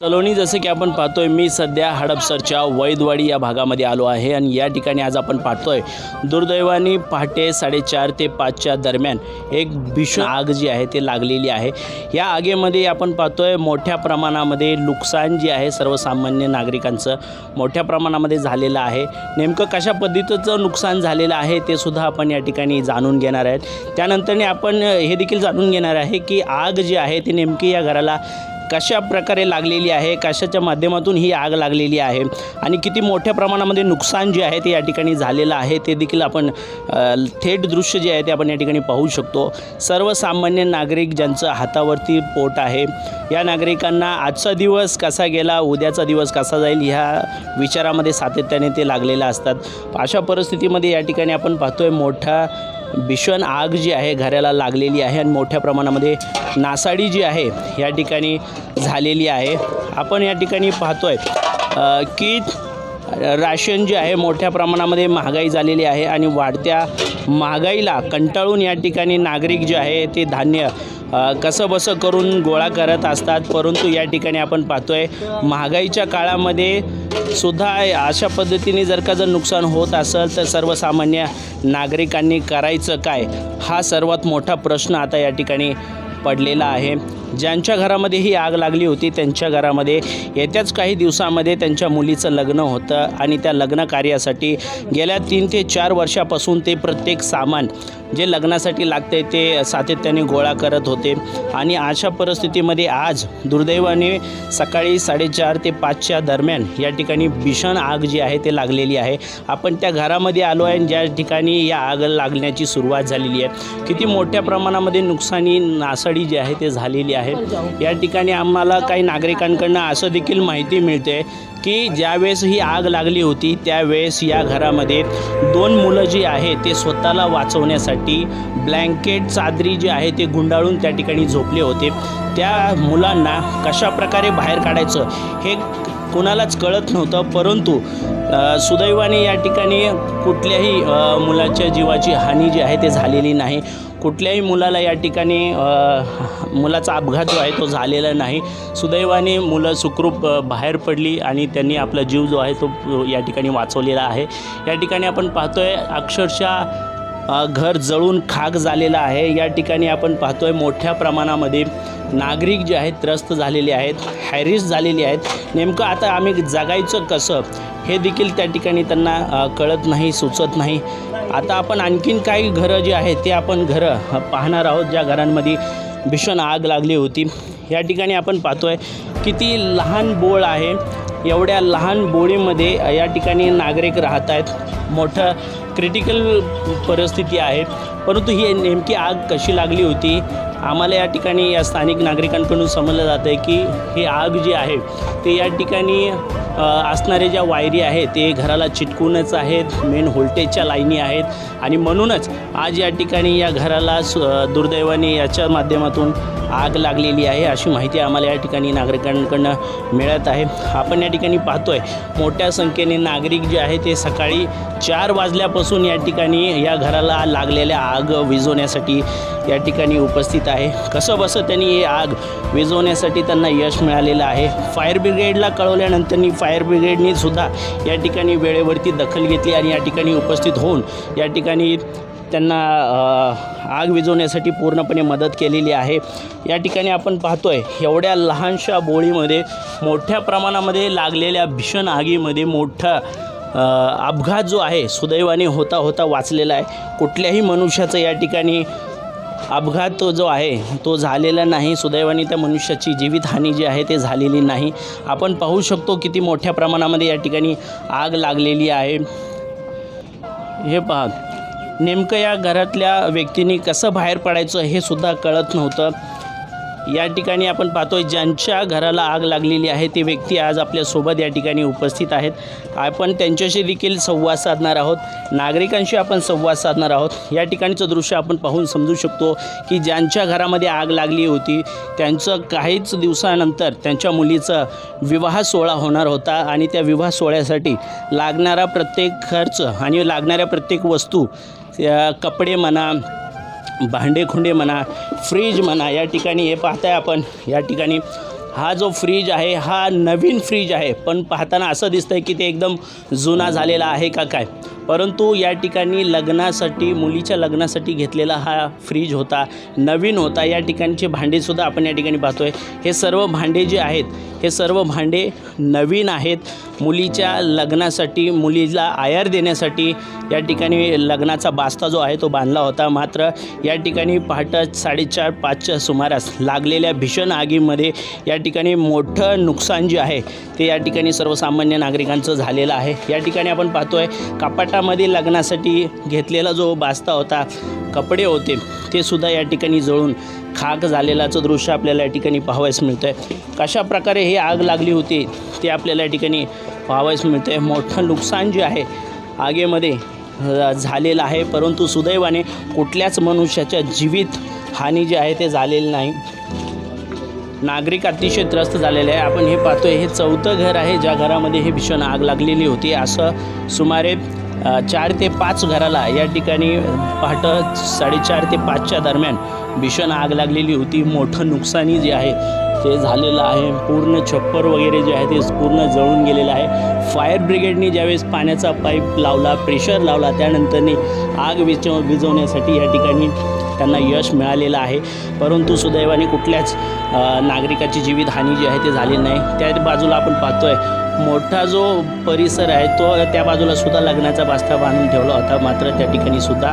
सलोनी जसं की आपण पाहतोय मी सध्या हडपसरच्या वैदवाडी या भागामध्ये आलो आहे आणि या ठिकाणी आज आपण पाहतोय दुर्दैवाने पहाटे साडेचार ते पाचच्या दरम्यान एक भीषण आग जी आहे ते लागलेली आहे. या आगीमध्ये आपण पाहतोय मोठ्या प्रमाणामध्ये नुकसान जे आहे सर्वसामान्य नागरिकांचं मोठ्या प्रमाणामध्ये झालेलं आहे. नेमकं कशा पद्धतीचं नुकसान झालेलं आहे ते सुद्धा आपण या ठिकाणी जाणून घेणार आहेत. त्यानंतरने आपण हे देखील जाणून घेणार आहे की आग जी आहे ती नेमकी या घराला कशा प्रकारे लागलेली आहे कशाच्या माध्यमातून ही आग लागलेली आहे आणि किती मोठ्या प्रमाणामध्ये नुकसान जे आहे ते या ठिकाणी झालेलं आहे ते देखील आपण थेट दृश्य जे आहे ते आपण या ठिकाणी पाहू शकतो. सर्वसामान्य नागरिक ज्यांचं हातावरती पोट आहे या नागरिकांना आजचा दिवस कसा गेला उद्याचा दिवस कसा जाईल ह्या विचारामध्ये सातत्याने ते लागलेलं असतात. अशा परिस्थितीमध्ये या ठिकाणी आपण पाहतोय मोठा भीषण आग जी आहे घराला लागलेली आहे आणि मोठ्या प्रमाणामध्ये नासाडी जी आहे या ठिकाणी झालेली आहे. आपण या ठिकाणी पाहतो आहे की राशन जे आहे मोठ्या प्रमाणामध्ये महागाई झालेली आहे आणि वाढत्या महागाईला कंटाळून या ठिकाणी नागरिक जे आहे ते धान्य कसंबसं कसं बसं करून गोळा करत असतात. परंतु या ठिकाणी आपण पाहतो आहे महागाईच्या काळामध्ये सुद्धा अशा पद्धतीने जर का जर नुकसान होत असेल तर सर्वसामान्य नागरिकांनी करायचं काय? हा सर्वात मोठा प्रश्न आता या ठिकाणी पडलेला आहे. ज्यांच्या घरामध्ये ही आग लागली होती त्यांच्या घरामध्ये येत्याच काही दिवसामध्ये त्यांच्या मुलीचं लग्न होतं आणि त्या लग्न कार्यासाठी गेल्या तीन ते चार वर्षापासून ते प्रत्येक सामान जे लग्नासाठी लागते ते सातत्याने गोळा करत होते. आणि अशा परिस्थितीमध्ये आज दुर्दैवाने सकाळी साडेचार ते पाचच्या दरम्यान या ठिकाणी भीषण आग जी आहे ते लागलेली आहे. आपण त्या घरामध्ये आलो आहे आणि ज्या ठिकाणी या आग लागण्याची सुरुवात झालेली आहे. किती मोठ्या प्रमाणामध्ये नुकसानी नासाडी जी आहे ते झालेली आहे. या ठिकाणी आम्हाला काही नागरिकांकडनं असं देखील माहिती मिळते की ज्यावेळेस ही आग लागली होती त्यावेळेस या घरामध्ये दोन मुलं जी आहे ते स्वतःला वाचवण्यासाठी ब्लँकेट चादरी जी आहे ते गुंडाळून त्या ठिकाणी झोपले होते. त्या मुलांना कशा प्रकारे बाहेर काढायचं हे कुणालाच कळत नव्हतं परंतु सुदैवाने या ठिकाणी कुठल्याही मुलाच्या जीवाची हानी जी आहे ते झालेली नाही. कुठल्याही मुलाला या ठिकाणी मुलाचा अपघात जो आहे तो झालेला नाही. सुदैवाने मुलं सुखरूप बाहेर पडली आणि त्यांनी आपला जीव जो आहे तो या ठिकाणी वाचवलेला आहे. या ठिकाणी आपण पाहतोय अक्षरशः घर जळून खाक झालेलं आहे. या ठिकाणी आपण पाहतोय मोठ्या प्रमाणामध्ये नागरिक जे आहेत त्रस्त झालेले आहेत हॅरिस झालेली आहेत. नेमकं आता आम्ही जगायचं कसं हे देखील त्या ठिकाणी त्यांना कळत नाही सुचत नाही. आता आपण आणखीन काही घरं जी आहेत ते आपण घरं पाहणार आहोत ज्या घरांमध्ये भीषण आग लागली होती. या ठिकाणी आपण पाहतोय किती लहान बोळ आहे. एवढ्या लहान बोळीमध्ये या ठिकाणी नागरिक राहत आहेत. मोठं क्रिटिकल परिस्थिती आहे परंतु ही नेमकी आग कशी लागली होती? आम्हाला या ठिकाणी या स्थानिक नागरिकांकडून समजलं जातं आहे की ही आग जी आहे ते या ठिकाणी असणारे ज्या वायरी आहेत ते घराला चिटकूनच आहेत मेन व्होल्टेजच्या लाईनी आहेत. आणि म्हणूनच आज या ठिकाणी या घराला दुर्दैवाने याच्या माध्यमातून आग लागलेली आहे अशी माहिती आम्हाला या ठिकाणी नागरिकांकडनं मिळत आहे. आपण या ठिकाणी पाहतो आहे मोठ्या संख्येने नागरिक जे आहे ते सकाळी चार वाजल्यापासून या ठिकाणी या घराला लागलेल्या आग विझवण्यासाठी या ठिकाणी उपस्थित आहे. कसं बसं त्यांनी ही आग विझवण्यासाठी त्यांना यश मिळालेलं आहे. फायर ब्रिगेडला कळवल्यानंतरनी फायर ब्रिगेडनी सुद्धा या ठिकाणी वेळेवरती दखल घेतली आणि या ठिकाणी उपस्थित होऊन या ठिकाणी त्यांना आग विझवण्यासाठी पूर्णपणे मदत केलेली आहे. या ठिकाणी आपण पाहतो आहे एवढ्या लहानशा बोळीमध्ये मोठ्या प्रमाणामध्ये लागलेल्या भीषण आगीमध्ये मोठा अपघात जो आहे सुदैवाने होता होता वाचलेला आहे. कुठल्याही मनुष्याचं या ठिकाणी अपघात जो आहे तो झालेला नाही. सुदैवाने त्या मनुष्याची जीवितहानी जी आहे ते झालेली नाही. आपण पाहू शकतो किती मोठ्या प्रमाणामध्ये या ठिकाणी आग लागलेली आहे. हे पहा नेमकं या घरातल्या व्यक्तीने कसं बाहेर पडायचं हे सुद्धा कळत नव्हतं. या ठिकाणी आपण पाहतोय ज्यांच्या घराला आग लागलेली आहे ते व्यक्ती आज आपल्यासोबत या ठिकाणी उपस्थित आहेत. आपण त्यांच्याशी देखील संवाद साधणार आहोत. नागरिकांशी आपण संवाद साधणार आहोत. या ठिकाणचं दृश्य आपण पाहून समजू शकतो की ज्यांच्या घरामध्ये आग लागली होती त्यांचं काहीच दिवसानंतर त्यांच्या मुलीचा विवाह सोहळा होणार होता आणि त्या विवाह सोहळ्यासाठी लागणारा प्रत्येक खर्च आणि लागणाऱ्या प्रत्येक वस्तू कपडे म्हणा भांडेखुंडे म्हणा फ्रीज म्हणा या ठिकाणी हे पाहताय आपण या ठिकाणी हा जो फ्रीज आहे हा नवीन फ्रीज आहे. पण पाहताना असं दिसतंय की ते एकदम जुना झालेला आहे का काय? परंतु या ठिकाणी लग्नासाठी मुलीच्या लग्नासाठी घेतलेला हा फ्रीज होता नवीन होता. या ठिकाणचे भांडेसुद्धा आपण या ठिकाणी पाहतोय. हे सर्व भांडे जे आहेत हे सर्व भांडे नवीन आहेत. मुलीच्या लग्नासाठी मुलीला आयर देण्यासाठी या ठिकाणी लग्नाचा बास्ता जो आहे तो बांधला होता. मात्र या ठिकाणी पहाटे साडेचार पाचच्या सुमारास लागलेल्या भीषण आगीमध्ये या ठिकाणी मोठं नुकसान जे आहे ते या ठिकाणी सर्वसामान्य नागरिकांचं झालेलं आहे. या ठिकाणी आपण पाहतोय कपाटामध्ये लग्नासाठी घेतलेला जो बास्ता होता कपडे होते ते सुद्धा या ठिकाणी जळून खाक झालेलाचं दृश्य आपल्याला या ठिकाणी पाहावयास मिळतं आहे कशा प्रकारे ही आग लागली होती ते आपल्याला या ठिकाणी पाहावयास मिळतं आहे मोठं नुकसान जे आहे आगेमध्ये झालेलं आहे. परंतु सुदैवाने कुठल्याच मनुष्याच्या जीवित हानी जी आहे ते झालेली नाही. नागरिक अतिशय त्रस्त झालेले आहे. आपण हे पाहतोय हे चौथं घर आहे ज्या घरामध्ये हे भीषण आग लागलेली होती. असं सुमारे चार ते पाच घराला या ठिकाणी पहाटं साडेचार ते पाचच्या दरम्यान भीषण आग लागलेली होती. मोठं नुकसानी जे आहे ते झालेलं आहे. पूर्ण छप्पर वगैरे जे आहे ते पूर्ण जळून गेलेलं आहे. फायर ब्रिगेडनी ज्यावेळेस पाण्याचा पाईप लावला प्रेशर लावला त्यानंतरनी आग विचव विझवण्यासाठी या ठिकाणी त्यांना यश मिळालेलं आहे. परंतु सुदैवाने कुठल्याच नागरिकाची जीवितहानी जी आहे ते झाली नाही. त्या बाजूला आपण पाहतोय मोठा जो परिसर आहे तो त्या बाजूला सुद्धा लग्नाचा बास्ता बांधून ठेवला होता. मात्र त्या ठिकाणी सुद्धा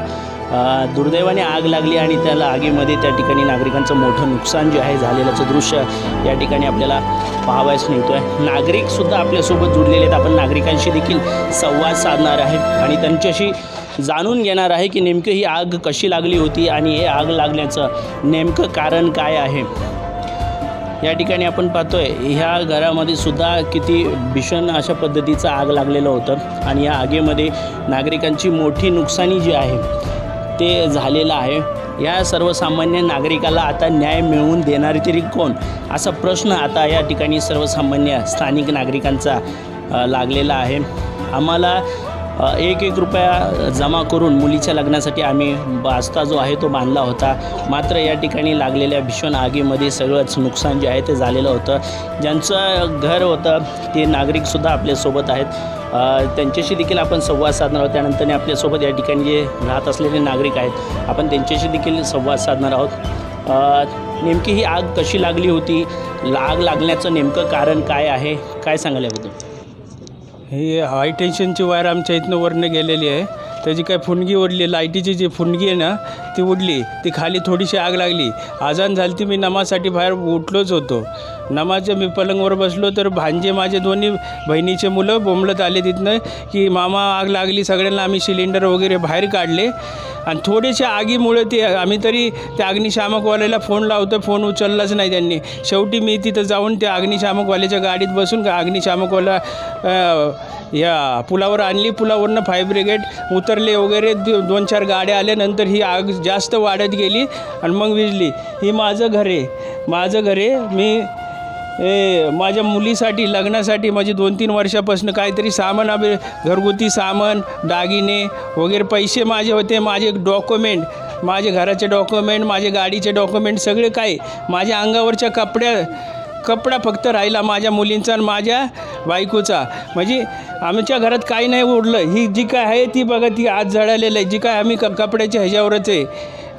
दुर्दैवाने आग लागली आणि त्याला आगीमध्ये त्या ठिकाणी नागरिकांचं मोठं नुकसान जे आहे झालेल्याचं दृश्य या ठिकाणी आपल्याला पाहावयास मिळतो आहे नागरिकसुद्धा आपल्यासोबत जुडलेले आहेत. आपण नागरिकांशी देखील संवाद साधणार आहे आणि त्यांच्याशी जाणून घेणार आहे की नेमकं ही आग कशी लागली होती आणि हे आग लागण्याचं नेमकं कारण काय आहे. या ठिकाणी आपण पाहतोय ह्या घरामध्ये सुद्धा किती भीषण अशा पद्धतीचं आग लागलेलं होतं. आणि या आगीमध्ये नागरिकांची मोठी नुकसानी जी आहे ते झालेलं आहे. या सर्वसामान्य नागरिकाला आता न्याय मिळवून देणार तरी कोण? असा प्रश्न आता या ठिकाणी सर्वसामान्य स्थानिक नागरिकांचा लागलेला आहे. आम्हाला एक एक रुपया जमा करून मुलीच्या लग्नासाठी आम्ही बास्ता जो आहे तो बांधला होता. मात्र या ठिकाणी लागलेल्या भीषण आगीमध्ये सगळंच नुकसान जे आहे ते झालेलं होतं. ज्यांचं घर होतं ते नागरिकसुद्धा आपल्यासोबत आहेत. त्यांच्याशी देखील आपण संवाद साधणार आहोत. त्यानंतर आपल्यासोबत या ठिकाणी जे राहत असलेले नागरिक आहेत आपण त्यांच्याशी देखील संवाद साधणार आहोत. नेमकी ही आग कशी लागली होती? आग लागण्याचं नेमकं कारण काय आहे? काय सांगायला याबद्दल? ही हाय टेन्शनची वायर आमच्या इथनं वरनं गेलेली आहे. त्याची काय फुणगी ओढली लाईटीची जी फुणगी आहे ना ती उडली ती खाली थोडीशी आग लागली. आजान झाली ती मी नमाजसाठी बाहेर उठलोच होतो. नमाजच्या मी पलंगवर बसलो तर भांजे माझे दोन्ही बहिणीचे मुलं बोंबलत आले तिथनं की मामा आग लागली सगळ्यांना आम्ही सिलेंडर वगैरे बाहेर काढले. आणि थोडेशा आगीमुळे ते आम्ही तरी त्या अग्निशामकवाल्याला फोन लावतो फोन उचललाच नाही त्यांनी. शेवटी मी तिथं जाऊन त्या अग्निशामकवाल्याच्या गाडीत बसून का अग्निशामकवाला या पुलावर आणली. पुलावरनं फायर ब्रिगेड उतरले वगैरे. दो दोन चार गाड्या आल्यानंतर ही आग जास्त वाढत गेली आणि मग विजली. ही माझं घर आहे. माझं घर आहे. मी ए माझ्या मुलीसाठी लग्नासाठी माझी दोन तीन वर्षापासून काहीतरी सामान आम्ही घरगुती सामान दागिने वगैरे पैसे माझे होते माझे डॉक्युमेंट माझे घराचे डॉक्युमेंट माझे गाडीचे डॉक्युमेंट सगळे काय माझ्या अंगावरच्या कपड्या कपडा फक्त राहिला माझ्या मुलींचा आणि माझ्या बायकोचा. म्हणजे आमच्या घरात काही नाही उडलं ही जी काय आहे ती बघा ती आज जळालेलं आहे. जी काय आम्ही क कपड्याच्या ह्याच्यावरच आहे.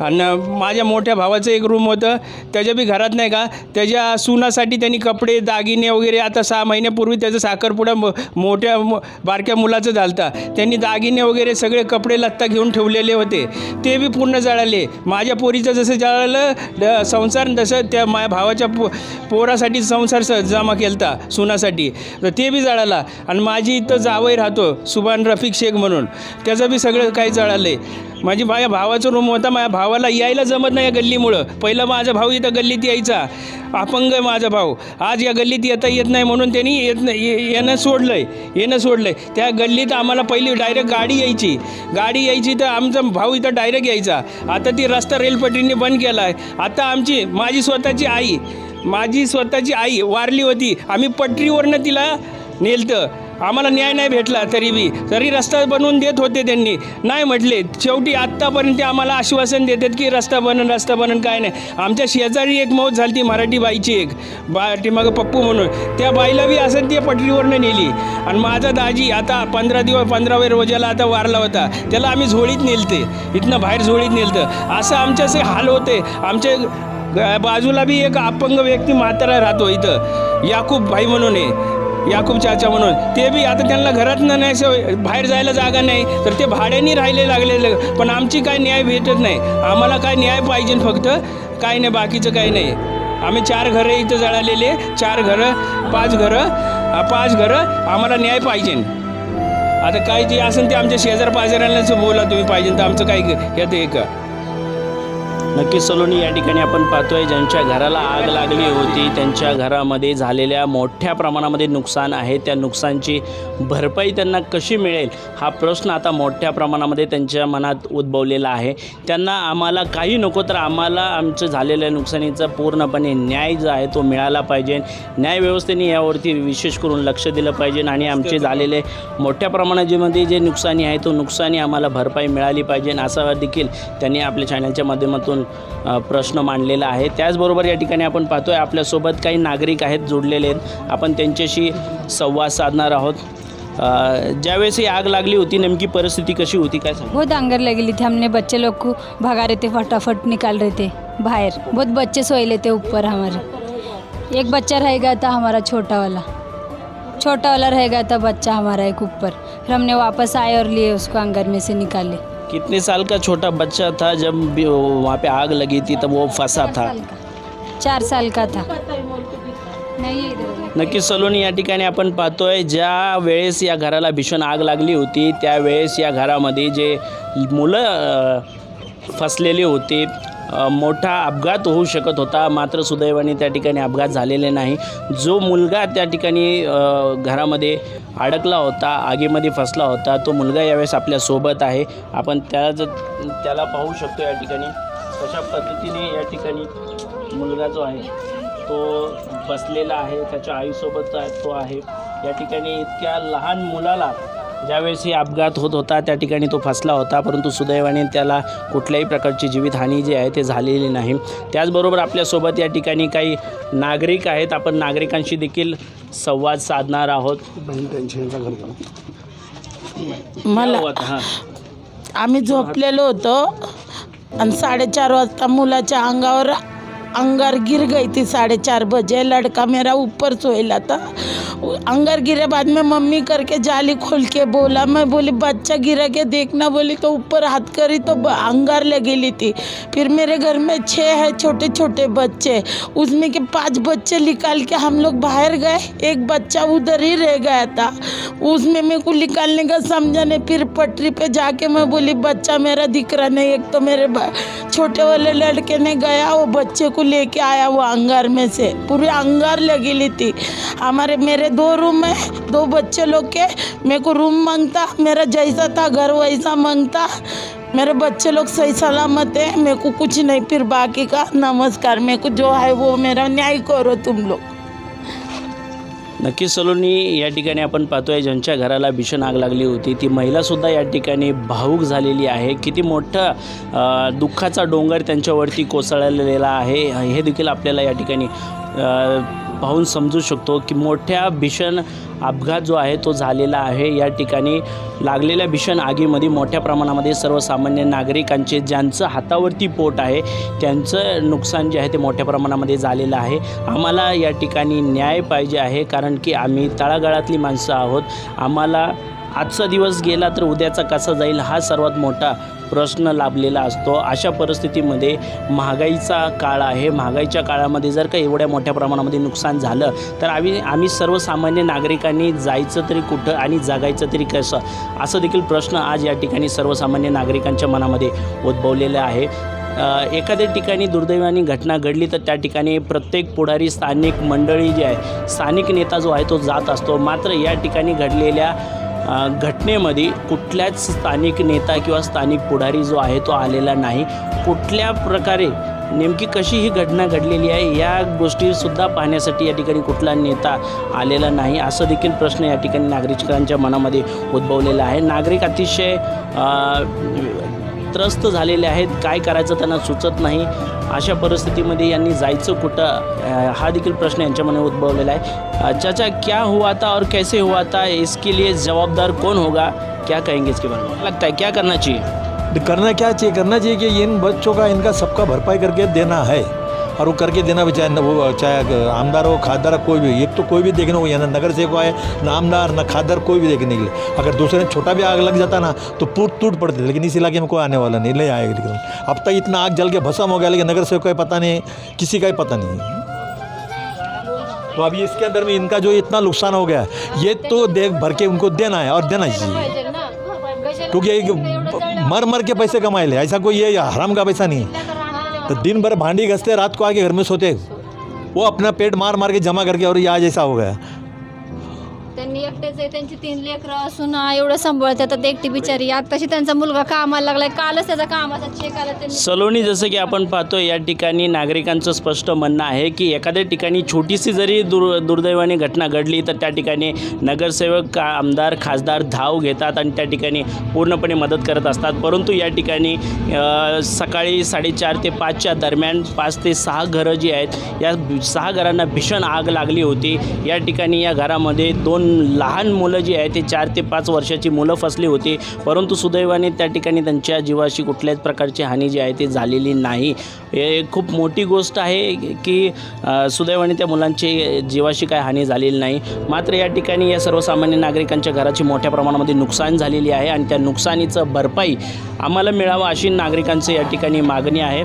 आणि माझ्या मोठ्या भावाचं एक रूम होतं. त्याच्या बी घरात नाही का त्याच्या सुनासाठी त्यांनी कपडे दागिने वगैरे आता सहा महिन्यापूर्वी त्याचा साखरपुडा म मोठ्या मो बारक्या मुलाचं झालता. त्यांनी दागिने वगैरे सगळे कपडे लत्ता घेऊन ठेवलेले होते. ते बी पूर्ण जळाले. माझ्या पोरीचं जसं जळालं संसार तसं त्या माझ्या भावाच्या पो पोरासाठी संसार स जमा केलता सुनासाठी. तर ते बी जळाला. आणि माझी इथं जावई राहतो सुभान रफिक शेख म्हणून. त्याचं बी सगळं काही जळालं. आहे माझी माझ्या भावाचा रूम होता माझ्या भावाला यायला जमत नाही या गल्लीमुळं. पहिलं माझा भाऊ इथं गल्लीत यायचा. अपंग आहे माझा भाऊ. आज या गल्लीत येता येत नाही म्हणून त्यांनी येत नाही ये- येणं सोडलं आहे येणं सोडलं आहे त्या गल्लीत आम्हाला पहिली डायरेक्ट गाडी यायची. गाडी यायची तर आमचा भाऊ इथं डायरेक्ट यायचा. आता ती रस्ता रेलपटरीने बंद केला आहे आता आमची माझी स्वतःची आई माझी स्वतःची आई वारली होती. आम्ही पटरीवरनं तिला नेलतं. आम्हाला न्याय नाही भेटला तरी बी. तरी रस्ता बनवून देत होते त्यांनी. नाही म्हटले शेवटी आत्तापर्यंत आम्हाला आश्वासन देतात की रस्ता बनन रस्ता बनन काय नाही. आमच्या शेजारी एक मौत झाली ती मराठी बाईची एक. बाटी मग पप्पू म्हणून. त्या बाईला बी असं ते पटरीवरनं नेली. आणि माझा दाजी आता पंधरा दिवस पंधराव्या रोजाला आता वारला होता. त्याला आम्ही झोळीत नेलते. इथनं बाहेर झोळीत नेलतं. असं आमच्या असे हाल होते. आमचे बाजूला बी एक अपंग व्यक्ती म्हातारा राहतो इथं. याकूब भाई म्हणून आहे. याकूब चाचा म्हणून. ते बी आता त्यांना घरात नाही असं बाहेर जायला जागा नाही. तर ते भाड्याने राहिले लागले पण आमची काय न्याय भेटत नाही. आम्हाला काय न्याय पाहिजे फक्त? काय नाही बाकीचं काही नाही. आम्ही चार घरं इथं जळालेले. चार घरं पाच घरं पाच घरं आम्हाला न्याय पाहिजे. आता काय जे असेल ते आमच्या शेजार पाजाऱ्यांनाच बोला तुम्ही पाहिजे. तर आमचं काय यात एक. नक्कीच सलोनी या ठिकाणी आपण पाहतोय ज्यांच्या घराला आग लागली होती त्यांच्या घरामध्ये झालेल्या मोठ्या प्रमाणामध्ये नुकसान आहे. त्या नुकसानची भरपाई त्यांना कशी मिळेल हा प्रश्न आता मोठ्या प्रमाणामध्ये त्यांच्या मनात उद्भवलेला आहे. त्यांना आम्हाला काही नको तर आम्हाला आमचं झालेल्या नुकसानीचा पूर्णपणे न्याय जो आहे तो मिळाला पाहिजे. न्यायव्यवस्थेने यावरती विशेष करून लक्ष दिलं पाहिजे आणि आमचे झालेले मोठ्या प्रमाणामध्ये जे नुकसानी आहे तो नुकसानी आम्हाला भरपाई मिळाली पाहिजे. असा देखील त्यांनी आपल्या चॅनलच्या माध्यमातून प्रश्न मांडलेला आहे. त्याचबरोबर या ठिकाणी आपण पाहतो आहे आपल्यासोबत काही नागरिक आहेत जोडलेले आहेत. आपण त्यांच्याशी संवाद साधणार आहोत. ज्यावेळेस ही आग लागली होती नेमकी परिस्थिती कशी होती काय सांग बहुत आंगर लगी थी हमने. बच्चे लोग को भगा रहे थे फटाफट निकाल रहे थे बाहर. बहुत बच्चे सोए लेते ऊपर हमारे. एक बच्चा रह गया था हमारा छोटा वाला. छोटा वाला रह गया था बच्चा हमारा एक ऊपर. फिर हमने वापस आए और लिए उसको अंगर में से निकाले. कितने साल का छोटा बच्चा था जब भी वहाँ पे आग लगी थी तब वो फंसा था? चार साल का था। नक्कीच सलोनी या ठिकाणी आपण पाहतोय ज्या वेळेस या घराला भीषण आग लागली होती त्यावेळेस या घरामध्ये जे मुलं फसलेली होती मोठा अपघात होऊ शकत होता. मात्र सुदैवाने त्या ठिकाणी अपघात झालेले नाही. जो मुलगा त्या ठिकाणी घरामध्ये अडकला होता आगीमध्ये फसला होता तो मुलगा यावेळेस आपल्यासोबत आहे. आपण त्याला त्याला पाहू शकतो या ठिकाणी. कशा पद्धतीने या ठिकाणी मुलगा जो आहे तो बसलेला आहे त्याच्या आईसोबत आहे- तो आहे. या ठिकाणी इतक्या लहान मुलाला ज्यावेळेस ही अपघात होत होता त्या ठिकाणी तो फसला होता परंतु सुदैवाने त्याला कुठल्याही प्रकारची जीवितहानी जी आहे ते झालेली नाही. त्याचबरोबर आपल्यासोबत या ठिकाणी काही नागरिक आहेत. आपण नागरिकांशी देखील संवाद साधणार आहोत. मला होत- हां. आम्ही झोपलेलो होतो आणि साडेचार वाजता मुलाच्या अंगावर अंगार गिर गई थी साढ़े चार बजे, लड़का मेरा ऊपर सोएला था। अंगार गिरे बाद में मम्मी करके जाली खोल के बोला, मैं बोली, बच्चा गिरा के देखना, बोली तो ऊपर हाथ करी तो अंगार लगेली थी। फिर मेरे घर में छः है छोटे छोटे बच्चे, उसमें के पाँच बच्चे निकाल के हम लोग बाहर गए, एक बच्चा उधर ही रह गया था। उसमें मेरे को निकालने का समझा नहीं फिर पटरी पे जाके मैं बोली, बच्चा मेरा दिख रहा नहीं, एक तो मेरे छोटे वाले लड़के ने गया, वो बच्चे को लेके आया वो अंगार में से। पूरी अंगार लगी ली थी। हमारे मेरे दो रूम है दो बच्चे लोग के। मेरे को रूम मांगता मेरा जैसा था घर वैसा मांगता। मेरे बच्चे लोग सही सलामत है मेरे को कुछ नहीं फिर बाकी का नमस्कार। मेरे को जो है वो मेरा न्याय करो तुम लोग। नक्कीच सलोनी या ठिकाणी आपण पाहतोय ज्यांच्या घराला भीषण आग लागली होती ती महिलासुद्धा या ठिकाणी भावूक झालेली आहे. किती मोठा दुःखाचा डोंगर त्यांच्यावरती कोसळलेला आहे. हे देखील आपल्याला या ठिकाणी पाहून समजू शकतो की मोठ्या भीषण अपघात जो आहे तो झालेला आहे. या ठिकाणी लागलेल्या भीषण आगीमध्ये मोठ्या प्रमाणामध्ये सर्वसामान्य नागरिकांचे ज्यांचं हातावरती पोट आहे त्यांचं नुकसान जे आहे ते मोठ्या प्रमाणामध्ये झालेलं आहे. आम्हाला या ठिकाणी न्याय पाहिजे आहे कारण की आम्ही तळागाळातली माणसं आहोत. आम्हाला आजचा दिवस गेला तर उद्याचा कसा जाईल हा सर्वात मोठा प्रश्न लाभलेला असतो. अशा परिस्थितीमध्ये महागाईचा काळ आहे. महागाईच्या काळामध्ये जर का एवढ्या मोठ्या प्रमाणामध्ये नुकसान झालं तर आम्ही आम्ही सर्वसामान्य नागरिकांनी जायचं तरी कुठं आणि जगायचं तरी कसं? असं देखील प्रश्न आज या ठिकाणी सर्वसामान्य नागरिकांच्या मनामध्ये उद्भवलेला आहे. एखाद्या ठिकाणी दुर्दैवानी घटना घडली तर त्या ठिकाणी प्रत्येक पुढारी स्थानिक मंडळी जी आहे स्थानिक नेता जो आहे तो जात असतो. मात्र या ठिकाणी घडलेल्या घटनेमध्ये कुठल्याच स्थानिक नेता किंवा स्थानिक पुढारी जो आहे तो आलेला नाही. कुठल्या प्रकारे नेमकी कशी ही घटना घडलेली आहे या गोष्टीसुद्धा पाहण्यासाठी या ठिकाणी कुठला नेता आलेला नाही असं देखील प्रश्न या ठिकाणी नागरिकांच्या मनामध्ये उद्भवलेला आहे. नागरिक अतिशय त्रस्त झालेले आहेत काय करायचं त्यांना सुचत नाही. अशा परिस्थितीमध्ये यांनी जायचं कुठं? हा देखील प्रश्न यांच्या मनात उद्भवलेला आहे. चाचा क्या हुआ था और कैसे हुआ था? इसके लिए जवाबदार कौन होगा? क्या कहेंगे इसके बारे में? लगता है क्या करना चाहिए? करना क्या चाहिए? करना चाहिए कि इन बच्चों का इनका सबका भरपाई करके देना है। और वो करके देना भी चाहे वो, चाहे आमदार हो, खासदार कोई भी एक तो कोई भी देखने को ना नगर सेवक आए, ना आमदार, ना खासदार, कोई भी देखने के लिए। अगर दूसरे ने छोटा भी आग लग जाता ना तो टूट टूट पड़ते लेकिन इस इलाके में कोई आने वाला नहीं, ले आएगा लेकिन। अब तक इतना आग जल के भसम हो गया, लेकिन नगर सेवक का पता नहीं, किसी का ही पता नहीं। है तो अभी इसके अंदर में इनका जो इतना नुकसान हो गया, ये तो देख भर के उनको देना है, और देना चाहिए। क्योंकि मर मर के पैसे कमाए ले, ऐसा कोई ये हराम का पैसा नहीं है। तो दिन भर भांडी घसते रात को आके घर में सोते। वो अपना पेट मार मार के जमा करके और ये आज ऐसा हो गया। एकटेच आहे त्यांची तीन लेकरं असून एवढं सांभाळतात. आता एकटी बिचारी. आत्ताशी त्यांचा मुलगा कामाला लागलाय. कालच त्याचा कामाचा चेक आला. त्यांनी सलोनी जसं की आपण पाहतो या ठिकाणी नागरिकांचं स्पष्ट म्हणणं आहे की एखाद्या ठिकाणी छोटीशी जरी दुर् दुर्दैवाने घटना घडली तर त्या ठिकाणी नगरसेवक का आमदार खासदार धाव घेतात आणि त्या ठिकाणी पूर्णपणे मदत करत असतात. परंतु या ठिकाणी सकाळी साडेचार ते पाचच्या दरम्यान पाच ते सहा घरं जी आहेत या सहा घरांना भीषण आग लागली होती. या ठिकाणी या घरामध्ये दोन लहान मुलं जी आहे ते चार ते पाच वर्षाची मुलं फसली होती. परंतु सुदैवाने त्या ठिकाणी त्यांच्या जीवाशी कुठल्याच प्रकारची हानी जी आहे ती झालेली नाही. हे खूप मोठी गोष्ट आहे की सुदैवाने त्या मुलांची जीवाशी काय हानी झालेली नाही. मात्र या ठिकाणी या सर्वसामान्य नागरिकांच्या घराची मोठ्या प्रमाणामध्ये नुकसान झालेली आहे आणि त्या नुकसानीचं भरपाई आम्हाला मिळावं अशी नागरिकांचं या ठिकाणी मागणी आहे.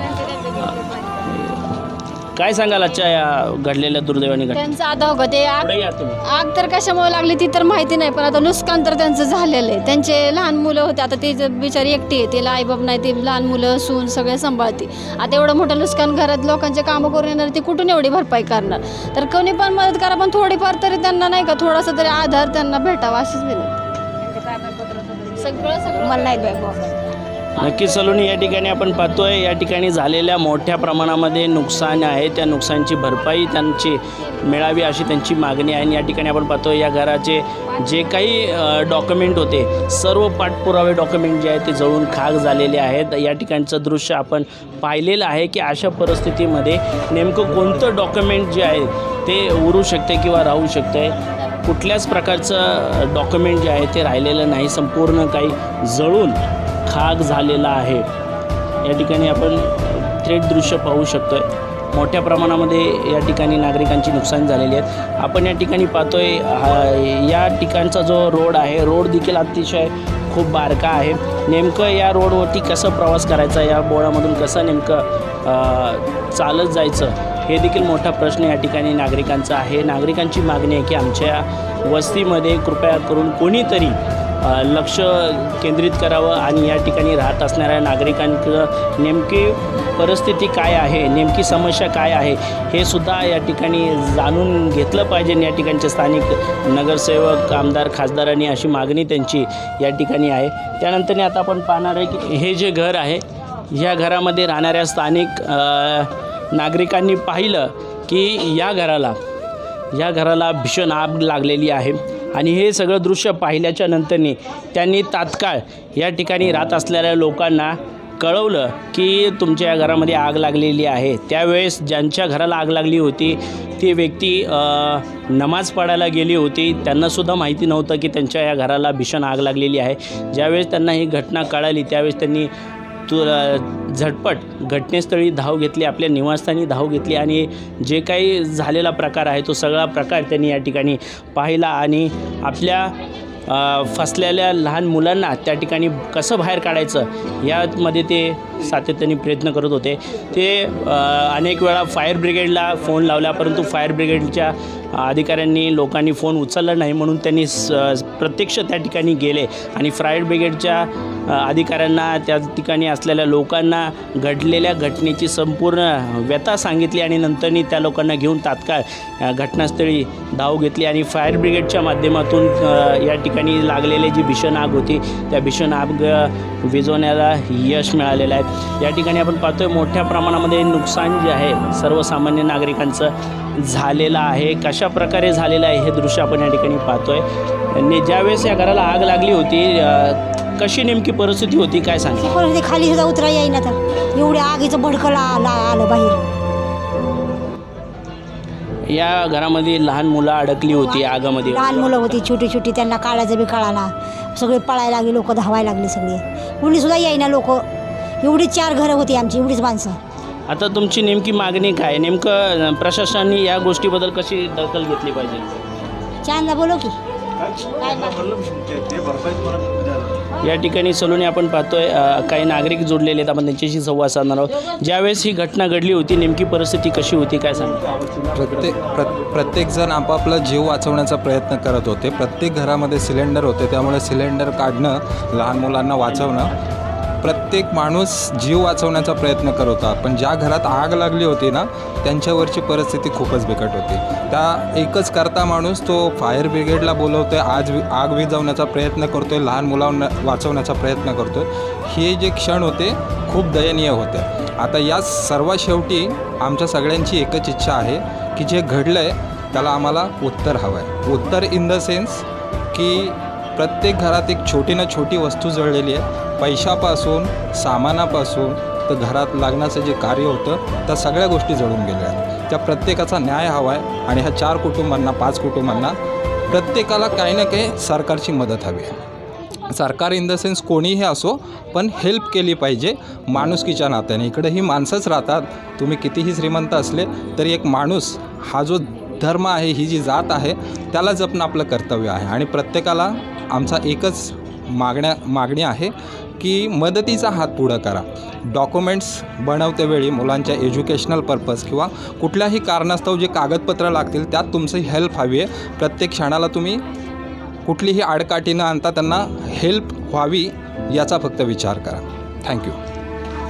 काय सांगाल आजच्या या घडलेल्या दुर्दैवाने घटना? त्यांचं आता हो ते आग पुढे या तुम्ही. आग तर कशामुळे लागली ती तर माहिती नाही पण आता नुकसान तर त्यांचं झालेलं आहे. त्यांचे लहान मुलं होते आता ते जे बिचारी एकटी आहे तिला आईबाप नाही ते लहान मुलं सून सगळे सांभाळते. आता एवढं मोठं नुकसान घरात लोकांचे कामं करून येणार ती कुठून एवढी भरपाई करणार? तर कोणी पण मदत करा पण थोडीफार तरी त्यांना नाही का थोडासा तरी आधार त्यांना भेटावा अशीच विनंती. सगळं सगळं मला नाही नक्की सलून या ठिकाणी आपण पाहतोय या ठिकाणी झालेल्या मोठ्या प्रमाणामध्ये नुकसान आहे. त्या नुकसानची भरपाई त्यांची मिळावी अशी त्यांची मागणी आहे. आणि या ठिकाणी आपण पाहतोय या घराचे जे काही डॉक्युमेंट होते सर्व पाठपुरावे डॉक्युमेंट जे आहेत ते जळून खाक झालेले आहेत. या ठिकाणचं दृश्य आपण पाहिलेलं आहे की अशा परिस्थितीमध्ये नेमकं कोणतं डॉक्युमेंट जे आहे ते उरू शकते किंवा राहू शकते? कुठल्याच प्रकारचं डॉक्युमेंट जे आहे ते राहिलेलं नाही. संपूर्ण काही जळून खाक झालेला आहे. या ठिकाणी आपण थेट दृश्य पाहू शकतोय. मोठ्या प्रमाणामध्ये या ठिकाणी नागरिकांची नुकसान झालेली आहेत आपण या ठिकाणी पाहतोय हा- या ठिकाणचा जो रोड आहे रोड देखील अतिशय खूप बारका आहे. नेमकं या रोडवरती कसं प्रवास करायचा या बोळामधून कसं नेमकं चालत जायचं हे देखील मोठा प्रश्न या ठिकाणी नागरिकांचा आहे. नागरिकांची मागणी आहे की आमच्या वस्तीमध्ये कृपया करून कोणीतरी लक्ष केंद्रित करावं आणि या ठिकाणी राहत असणाऱ्या नागरिकांचं नेमकी परिस्थिती काय आहे नेमकी समस्या काय आहे हे सुद्धा या ठिकाणी जाणून घेतलं पाहिजे. या ठिकाणचे स्थानिक नगरसेवक आमदार खासदारांनी अशी मागणी त्यांची या ठिकाणी आहे. त्यानंतरने आता आपण पाहणार आहे की हे जे घर आहे ह्या घरामध्ये राहणाऱ्या स्थानिक नागरिकांनी पाहिलं की या घराला या घराला भीषण आग लागलेली आहे. आणि हे सगळं दृश्य पाहिल्याच्या नंतरनी त्यांनी तात्काळ या ठिकाणी राहत असलेल्या लोकांना कळवलं की तुमच्या या घरामध्ये आग लागलेली आहे. त्यावेळेस ज्यांच्या घराला आग लागली होती ती व्यक्ती नमाज पडायला गेली होती. त्यांनासुद्धा माहिती नव्हतं की त्यांच्या या घराला भीषण आग लागलेली आहे. ज्यावेळेस त्यांना ही घटना कळाली त्यावेळेस त्यांनी तु झटपट घटनेस्थळी धाव घेतली आपल्या निवासस्थानी धाव घेतली आणि जे काही झालेला प्रकार आहे तो सगळा प्रकार त्यांनी या ठिकाणी पाहिला आणि आपल्या फसलेल्या लहान मुलांना त्या ठिकाणी कसं बाहेर काढायचं यामध्ये ते सातत्याने प्रयत्न करत होते. ते अनेक वेळा फायर ब्रिगेडला फोन लावला परंतु फायर ब्रिगेडच्या अधिकाऱ्यांनी लोकांनी फोन उचलला नाही म्हणून त्यांनी स प्रत्यक्ष त्या ठिकाणी गेले. आणि फायर ब्रिगेडच्या अधिकाऱ्यांना त्या ठिकाणी असलेल्या लोकांना घडलेल्या घटनेची संपूर्ण व्यथा सांगितली आणि नंतरनी त्या लोकांना घेऊन तात्काळ घटनास्थळी धाव घेतली आणि फायर ब्रिगेडच्या माध्यमातून या ठिकाणी लागलेली जी भीषण आग होती त्या भीषण आग विजवण्याला विझवण्याला यश मिळालेलं आहे. या ठिकाणी आपण पाहतोय मोठ्या प्रमाणामध्ये नुकसान जे आहे सर्वसामान्य नागरिकांचं झालेलं आहे कशा प्रकारे झालेलं आहे हे दृश्य आपण या ठिकाणी पाहतोय. आणि ज्यावेळेस या घराला आग लागली होती कशी नेमकी परिस्थिती होती काय सांगा परिस्थिती खाली सुद्धा उतरा येईना तर. एवढ्या आगीचं भडकं ला ला- आलं बाहेर. या घरामध्ये लहान मुलं अडकली होती आगामध्ये. लहान मुलं होती छोटी छोटी त्यांना काढायचं बी कळाला सगळे पळायला लागले लोक धावायला लागले सगळे. कुणी सुद्धा येईना लोक. एवढीच चार घरं होती आमची एवढीच माणसं. आता तुमची नेमकी मागणी काय? नेमकं प्रशासनाने या गोष्टीबद्दल कशी दखल घेतली पाहिजे? चांदला बोलो की. या ठिकाणी सलूने आपण पाहतोय अ, काही नागरिक जोडलेले आहेत आपण त्यांच्याशी संवाद साधणार आहोत. ज्यावेळेस ही घटना घडली होती नेमकी परिस्थिती कशी होती काय सांगा प्रत्येक प्र प्रत्येकजण आपापला जीव वाचवण्याचा प्रयत्न करत होते. प्रत्येक घरामध्ये सिलेंडर होते त्यामुळे सिलेंडर काढणं लहान मुलांना वाचवणं प्रत्येक माणूस जीव वाचवण्याचा प्रयत्न करत होता. पण ज्या घरात आग लागली होती ना त्यांच्यावरची परिस्थिती खूपच बिकट होती. त्या एकच करता माणूस तो फायर ब्रिगेडला बोलवतो आहे आज वि- आग विझवण्याचा प्रयत्न करतो आहे लहान मुलांना वाचवण्याचा प्रयत्न करतोय. हे जे क्षण होते खूप दयनीय होते. आता या सर्वात शेवटी आमच्या सगळ्यांची एकच इच्छा आहे की जे घडलं आहे त्याला आम्हाला उत्तर हवं आहे उत्तर इन द सेन्स की प्रत्येक घरात एक छोटी ना छोटी वस्तू जळलेली आहे. पैशापासून सामानापासून तर घरात लागण्याचं जे कार्य होतं त्या सगळ्या गोष्टी जळून गेल्या. आहेत त्या प्रत्येकाचा न्याय हवा आहे आणि ह्या चार कुटुंबांना पाच कुटुंबांना प्रत्येकाला काही ना काही सरकारची मदत हवी आहे. सरकार इन द सेन्स कोणीही असो पण हेल्प केली पाहिजे माणुसकीच्या नात्याने. इकडे ही माणसंच राहतात. तुम्ही कितीही श्रीमंत असले तरी एक माणूस हा जो धर्म आहे ही जी जात आहे त्याला जपणं आपलं कर्तव्य आहे. आणि प्रत्येकाला आमचा एकच मागण्या मागणी आहे की मदतीचा हात पुढं करा. डॉक्युमेंट्स बनवते वेळी मुलांच्या एज्युकेशनल पर्पज किंवा कुठल्याही कारणास्तव जे कागदपत्र लागतील त्यात तुमची हेल्प हवी आहे. प्रत्येक क्षणाला तुम्ही कुठलीही आडकाठी न आणता त्यांना हेल्प व्हावी याचा फक्त विचार करा. थँक्यू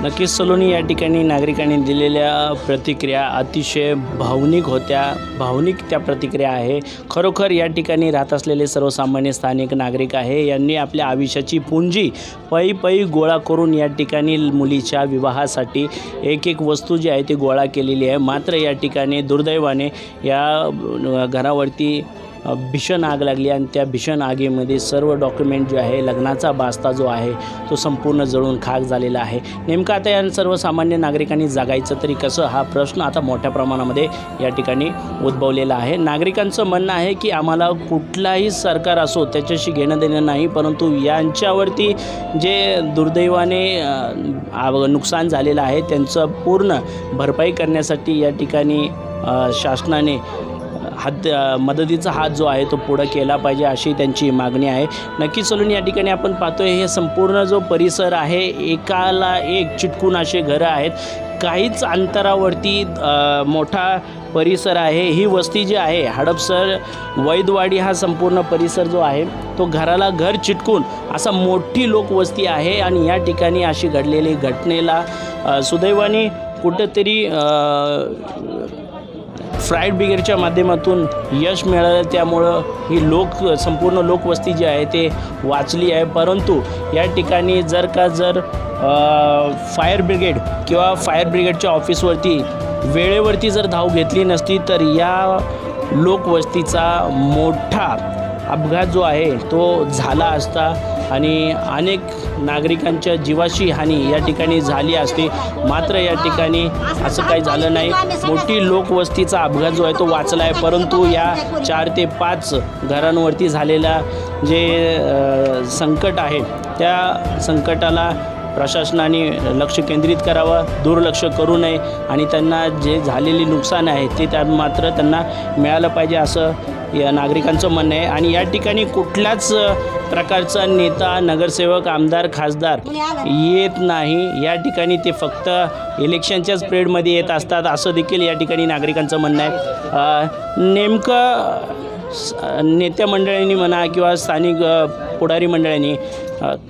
नक्कीच सलोनी या ठिकाणी नागरिकांनी दिलेल्या प्रतिक्रिया अतिशय भावनिक होत्या. भावनिक त्या प्रतिक्रिया आहे. खरोखर या ठिकाणी राहत असलेले सर्वसामान्य स्थानिक नागरिक आहे. यांनी आपल्या आयुष्याची पुंजी पै पै गोळा करून या ठिकाणी मुलीच्या विवाहासाठी एक एक वस्तू जी आहे ती गोळा केलेली आहे. मात्र या ठिकाणी दुर्दैवाने या घरावरती भीषण आग लागली आणि त्या भीषण आगीमध्ये सर्व डॉक्युमेंट जे आहे लग्नाचा बास्ता जो आहे तो संपूर्ण जळून खाक झालेला आहे. नेमका आता या सर्वसामान्य नागरिकांनी जगायचं तरी कसं? हा प्रश्न आता मोठ्या प्रमाणामध्ये या ठिकाणी उद्भवलेला आहे. नागरिकांचं म्हणणं आहे की आम्हाला कुठलाही सरकार असो त्याच्याशी घेणं देणं नाही परंतु यांच्यावरती जे दुर्दैवाने नुकसान झालेलं आहे त्यांचं पूर्ण भरपाई करण्यासाठी या ठिकाणी शासनाने हात मदतीचा हात जो आहे तो पुढं केला पाहिजे अशी त्यांची मागणी आहे. नक्की चलून या ठिकाणी आपण पाहतोय हे संपूर्ण जो परिसर आहे एकाला एक चिटकून असे घरं आहेत. काहीच अंतरावरती मोठा परिसर आहे. ही वस्ती जी आहे हडपसर वैदवाडी हा संपूर्ण परिसर जो आहे तो घराला घर चिटकून असा मोठी लोकवस्ती आहे आणि या ठिकाणी अशी घडलेली घटनेला सुदैवाने कुठंतरी फ्राईड ब्रिगेडच्या माध्यमातून यश मिळालं त्यामुळं ही लोक संपूर्ण लोकवस्ती जी आहे ते वाचली आहे. परंतु या ठिकाणी जर का जर फायर ब्रिगेड किंवा फायर ब्रिगेडच्या ऑफिसवरती वेळेवरती जर धाव घेतली नसती तर या लोकवस्तीचा मोठा अपघात जो आहे तो झाला असता आणि अनेक नागरिकांच्या जीवाशी हानी या ठिकाणी झाली असती. मात्र या ठिकाणी असं काही झालं नाही. मोठी लोकवस्तीचा अपघात जो आहे तो वाचला आहे. परंतु या चार ते पाच घरांवरती झालेला जे संकट आहे त्या संकटाला प्रशासनाने लक्ष केंद्रित करावं दुर्लक्ष करू नये आणि त्यांना जे झालेले नुकसान आहे ते त्या मात्र त्यांना मिळालं पाहिजे असं या नागरिकांचं म्हणणं आहे. आणि या ठिकाणी कुठल्याच प्रकारचा नेता नगरसेवक आमदार खासदार येत नाही. या ठिकाणी ते फक्त इलेक्शनच्याच पिरियडमध्ये येत असतात. असं देखील या ठिकाणी नागरिकांचं म्हणणं आहे. नेमकं नेत्या मंडळींनी म्हणा किंवा स्थानिक पुढारी मंडळांनी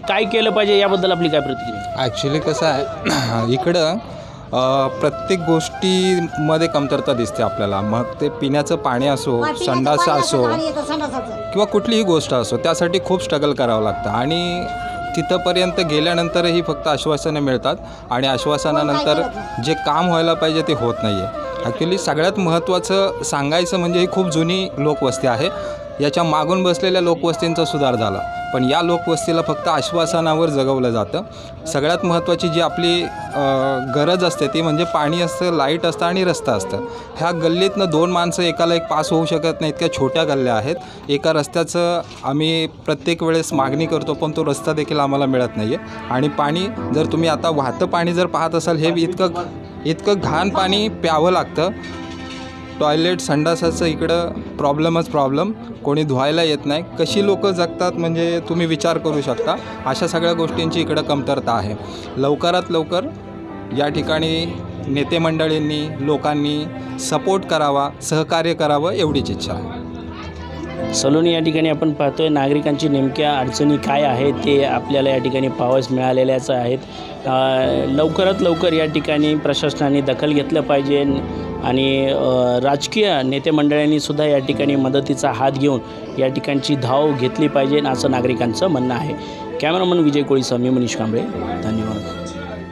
काय केलं पाहिजे याबद्दल आपली काय प्रतिक्रिया ॲक्च्युली कसं आहे इकडं प्रत्येक गोष्टीमध्ये कमतरता दिसते आपल्याला. मग ते पिण्याचं पाणी असो संडास असो किंवा कुठलीही गोष्ट असो त्यासाठी खूप स्ट्रगल करावं लागतं. आणि तिथंपर्यंत गेल्यानंतरही फक्त आश्वासनं मिळतात आणि आश्वासनानंतर जे काम व्हायला पाहिजे ते होत नाही आहे ॲक्च्युली सगळ्यात महत्त्वाचं सांगायचं म्हणजे ही खूप जुनी लोकवस्ती आहे. याच्या मागून बसलेल्या लोकवस्तींचा सुधार झाला. पण या लोकवस्तीला फक्त आश्वासनावर जगवलं जातं. सगळ्यात महत्त्वाची जी आपली गरज असते ती म्हणजे पाणी असतं लाइट असतं आणि रस्ता असतं. ह्या गल्लीतनं दोन माणसं एकाला एक पास होऊ शकत नाही इतक्या छोट्या गल्ल्या आहेत. एका रस्त्याचं आम्ही प्रत्येक वेळेस मागणी करतो पण तो रस्ता देखील आम्हाला मिळत नाही आहे आणि पाणी जर तुम्ही आता वाहतं पाणी जर पाहत असाल हे इतकं इतकं घाण पाणी प्यावं लागतं. टॉयलेट संडासाचं इकडं प्रॉब्लेमच प्रॉब्लेम. कोणी धुवायला येत नाही. कशी लोकं जगतात म्हणजे तुम्ही विचार करू शकता. अशा सगळ्या गोष्टींची इकडं कमतरता आहे. लवकरात लवकर या ठिकाणी नेते मंडळींनी लोकांनी सपोर्ट करावा सहकार्य करावं एवढीच इच्छा आहे. सलून या ठिकाणी आपण पाहतोय नागरिकांची नेमक्या अडचणी काय आहेत ते आपल्याला या ठिकाणी पाहावयास मिळालेल्याच आहेत. लवकरात लवकर या ठिकाणी प्रशासनाने दखल घेतलं पाहिजे आणि राजकीय नेते मंडळांनी सुद्धा या ठिकाणी मदतीचा हात घेऊन या ठिकाणची धाव घेतली पाहिजे असं नागरिकांचं म्हणणं आहे. कॅमेरामन विजय कोळीसा मी मनीष कांबळे. धन्यवाद.